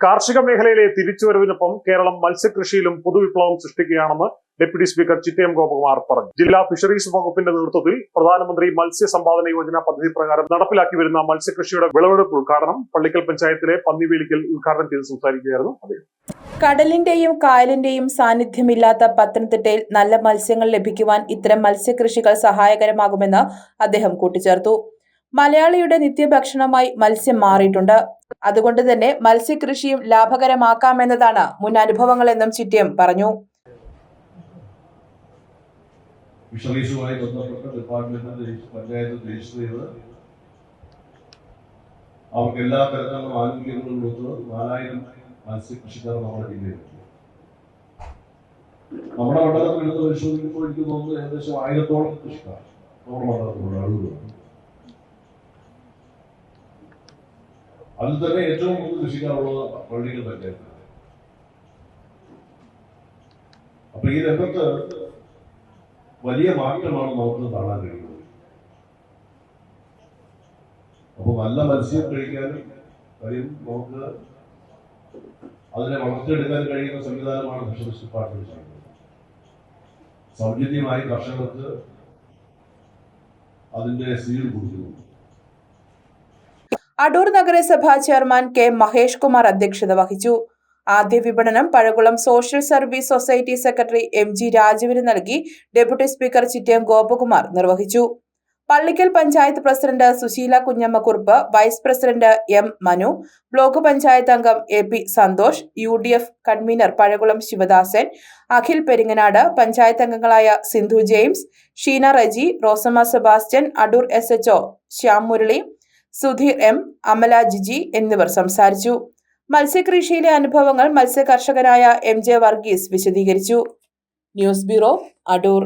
കാർഷിക മേഖലയിലെ തിരിച്ചുവരവിനൊപ്പം കേരളം മത്സ്യകൃഷിയിലും പൊതുവിപ്ലവം സൃഷ്ടിക്കുകയാണെന്ന് ഡെപ്യൂട്ടി സ്പീക്കർ ചിറ്റയം ഗോപകുമാർ പറഞ്ഞു. ജില്ലാ ഫിഷറീസ് വകുപ്പിന്റെ നേതൃത്വത്തിൽ പ്രധാനമന്ത്രി മത്സ്യ സമ്പാദന യോജന പദ്ധതി പ്രകാരം നടപ്പിലാക്കി വരുന്ന മത്സ്യകൃഷിയുടെ വിളവെടുപ്പ് ഉദ്ഘാടനം പള്ളിക്കൽ പഞ്ചായത്തിലെ പന്നിവേലിക്കൽ ഉദ്ഘാടനം ചെയ്ത് സംസാരിക്കുകയായിരുന്നു അദ്ദേഹം. കടലിന്റെയും കായലിന്റെയും സാന്നിധ്യമില്ലാത്ത പത്തനംതിട്ടയിൽ നല്ല മത്സ്യങ്ങൾ ലഭിക്കുവാൻ ഇത്തരം മത്സ്യകൃഷികൾ സഹായകരമാകുമെന്ന് അദ്ദേഹം കൂട്ടിച്ചേർത്തു. മലയാളിയുടെ നിത്യഭക്ഷണമായി മത്സ്യം മാറിയിട്ടുണ്ട്. അതുകൊണ്ട് തന്നെ മത്സ്യകൃഷിയും ലാഭകരമാക്കാമെന്നതാണ് മുൻ അനുഭവങ്ങളെന്നും ചിറ്റയം പറഞ്ഞു. ഫിഷറീസുമായി ബന്ധപ്പെട്ട ഡിപ്പാർട്ട്മെന്റ് പഞ്ചായത്ത് രജിസ്റ്റർ ചെയ്ത് അവർക്ക് എല്ലാ തരത്തിലുള്ള ആനുകൂല്യങ്ങളും കൊടുത്ത് നാലായിരം മത്സ്യകൃഷിക്കാർ നമ്മുടെ ജില്ലയിലുണ്ട് നമ്മുടെ മണ്ഡലത്തിൽ എടുത്ത് പരിശോധിക്കുമ്പോൾ എനിക്ക് തോന്നുന്നത് ഏകദേശം ആയിരത്തോളം കൃഷിക്കാർ നമ്മുടെ മണ്ഡലത്തിലുള്ള ആളുകളുണ്ട് അതിൽ തന്നെ ഏറ്റവും കൂടുതൽ രക്ഷിക്കാനുള്ളത് പള്ളികൾ തന്നെ അപ്പൊ ഈ രംഗത്ത് വലിയ മാറ്റമാണ് നമുക്ക് കാണാൻ കഴിയുന്നത്. അപ്പൊ നല്ല മത്സ്യം കഴിക്കാനും കാര്യം നമുക്ക് അതിനെ വളർത്തിയെടുക്കാൻ കഴിയുന്ന സംവിധാനമാണ് ഫിഷറീസ് ഡിപ്പാർട്ട്മെന്റ് സൗജന്യമായി കർഷകർക്ക് അതിന്റെ സീൽ കൊടുക്കുന്നു. അടൂർ നഗരസഭാ ചെയർമാൻ കെ മഹേഷ് കുമാർ അധ്യക്ഷത വഹിച്ചു. ആദ്യ വിപണനം Pazhakulam social service society secretary M G രാജുവിന് നൽകി ഡെപ്യൂട്ടി സ്പീക്കർ ചിറ്റയം ഗോപകുമാർ നിർവഹിച്ചു. Pallickal panchayat president Susheela Kunjammakkurup vice president M Manu block panchayat അംഗം A P Santhosh U D F convener Pazhakulam Sivadasan Akhil Peringanad panchayat അംഗങ്ങളായ Sindhu James Sheena Reji Rosamma Sebastian Adoor S H Shyam Murali Sudheer M Amala Jiji എന്നിവർ സംസാരിച്ചു. മത്സ്യകൃഷിയിലെ അനുഭവങ്ങൾ മത്സ്യകർഷകനായ M J Varghese വിശദീകരിച്ചു. News bureau Adoor.